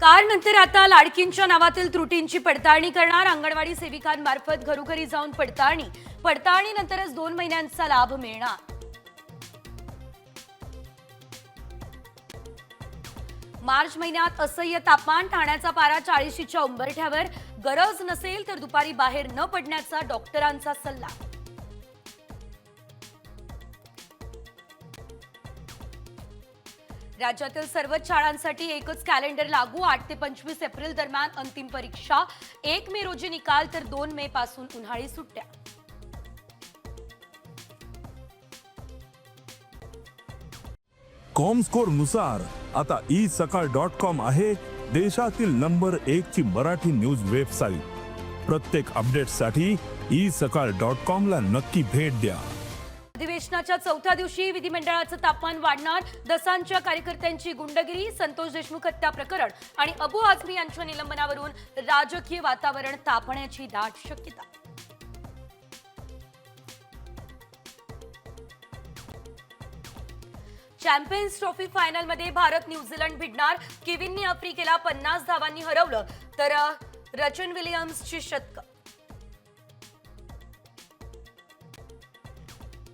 कारनंतर आता लाडकींच्या नावातील त्रुटींची पडताळणी करणार. अंगणवाडी सेविकांमार्फत घरोघरी जाऊन पडताळणी. पडताळणीनंतरच दोन महिन्यांचा लाभ मिळणार. मार्च महिन्यात असह्य तापमान ठाण्याचा पारा चाळीशीच्या उंबरठ्यावर. गरज नसेल तर दुपारी बाहेर न पडण्याचा डॉक्टरांचा सल्ला. राज्यातील सर्वच शाळांसाठी एकच कॅलेंडर लागू. आठ ते पंचवीस एप्रिल दरम्यान अंतिम परीक्षा. एक मे रोजी निकाल तर दोन मे पासून उन्हाळी सुट्ट्या. कॉमस्कोरनुसार आता ई सकाळ डॉट कॉम आहे देशातील नंबर एक ची मराठी न्यूज वेबसाईट प्रत्येक अपडेटसाठी ई सकाळ डॉट कॉम ला नक्की भेट द्या. अधिवेशनाच्या चौथ्या दिवशी विधिमंडळाचं तापमान वाढणार दसांच्या कार्यकर्त्यांची गुंडगिरी संतोष देशमुख हत्या प्रकरण आणि अबू आझमी यांच्या निलंबनावरून राजकीय वातावरण तापण्याची दाट शक्यता. चॅम्पियन्स ट्रॉफी फायनलमध्ये भारत न्यूझीलंड भिडणार. किविननी आफ्रिकेला पन्नास धावांनी हरवलं तर रचन विलियम्सची शतक.